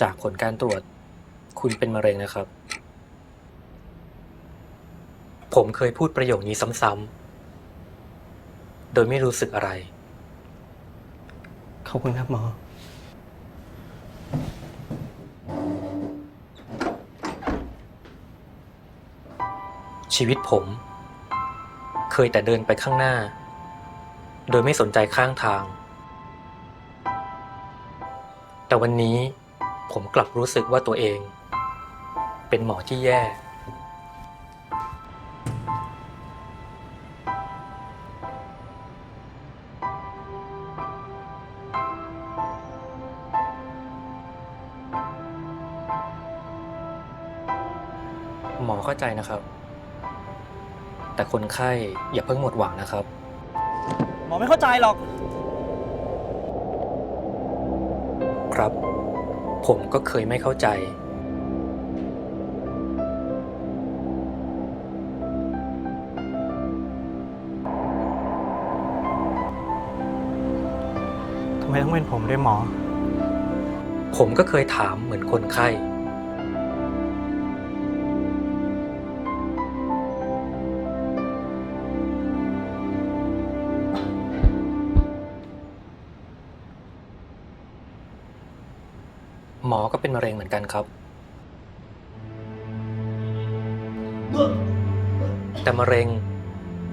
จากผลการตรวจ คุณเป็นมะเร็งนะครับ ผมเคยพูดประโยคนี้ซ้ำๆ โดยไม่รู้สึกอะไร ขอบคุณครับหมอ ชีวิตผม เคยแต่เดินไปข้างหน้า โดยไม่สนใจข้างทาง แต่วันนี้ ผมกลับรู้สึกว่าตัวเอง เป็นหมอที่แย่ หมอเข้าใจนะครับ แต่คนไข้อย่าเพิ่งหมดหวังนะครับ หมอไม่เข้าใจหรอก ครับ ผมก็เคยไม่เข้าใจ ทำไมต้องเป็นผมด้วยหมอ ผมก็เคยถามเหมือนคนไข้ หมอก็เป็นมะเร็งเหมือนกันครับ แต่มะเร็ง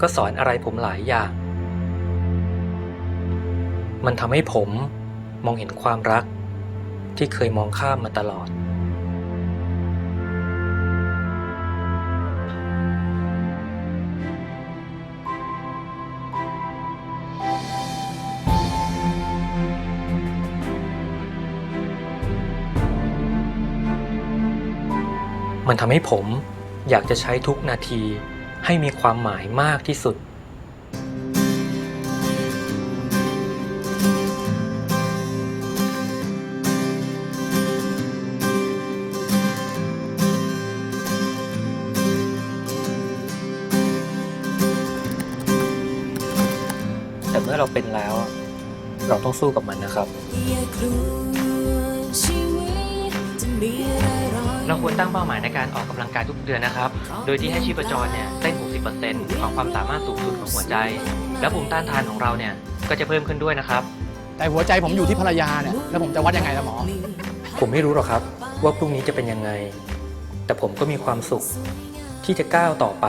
ก็สอนอะไรผมหลายอย่าง มันทำให้ผมมองเห็นความรักที่เคยมองข้ามมาตลอด มันทำให้ผมอยากจะใช้ทุกนาทีให้มีความหมายมากที่สุด แต่เมื่อเราเป็นแล้ว เราต้องสู้กับมันนะครับ อยากลัวชีวิตจะมี เราควรตั้งเป้าหมายในการออกกำลังกายทุกเดือนนะครับ โดยที่ให้ชีพจรเนี่ยเต้น 60%ของความสามารถสูงสุดของหัวใจ และภูมิต้านทานของเราเนี่ยก็จะเพิ่มขึ้นด้วยนะครับ แต่หัวใจผมอยู่ที่ภรรยาเนี่ยแล้วผมจะวัดยังไงล่ะหมอ ผมไม่รู้หรอกครับ ว่าพรุ่งนี้จะเป็นยังไง แต่ผมก็มีความสุขที่จะก้าวต่อไป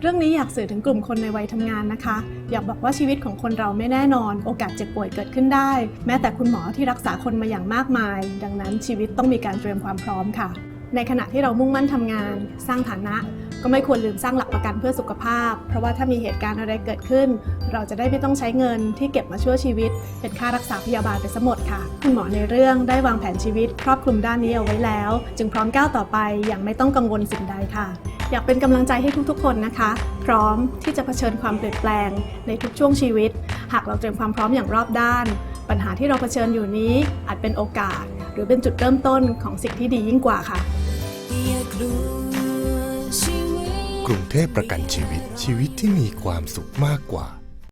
เรื่องนี้อยากสื่อถึงกลุ่มคนในวัยทำงานนะคะ อยากบอกว่าชีวิตของคนเราไม่แน่นอน โอกาสเจ็บป่วยเกิดขึ้นได้ แม้แต่คุณหมอที่รักษาคนมาอย่างมากมาย ดังนั้นชีวิตต้องมีการเตรียมความพร้อมค่ะ ในขณะที่เรามุ่งมั่นทำงาน สร้างฐานะ ก็ไม่ควรลืมสร้างหลักประกันเพื่อสุขภาพ เพราะว่าถ้ามีเหตุการณ์อะไรเกิดขึ้น เราจะได้ไม่ต้องใช้เงินที่เก็บมาช่วยชีวิต เป็นค่ารักษาพยาบาลไปซะหมดค่ะ คุณหมอในเรื่องได้วางแผนชีวิต ครอบคลุมด้านนี้เอาไว้แล้ว จึงพร้อมก้าวต่อไปอย่างไม่ต้องกังวลสิ่งใดค่ะ อยากเป็นกำลังใจให้ทุกๆ คนนะคะ พร้อมที่จะเผชิญความเปลี่ยนแปลงในทุกช่วงชีวิต หากเราเตรียมความพร้อมอย่างรอบด้าน ปัญหาที่เราเผชิญอยู่นี้อาจเป็นโอกาส หรือเป็นจุดเริ่มต้นของสิ่งที่ดียิ่งกว่าค่ะกลัวชีวิตกรุงเทพประกันชีวิตชีวิตที่มีความสุขมากกว่า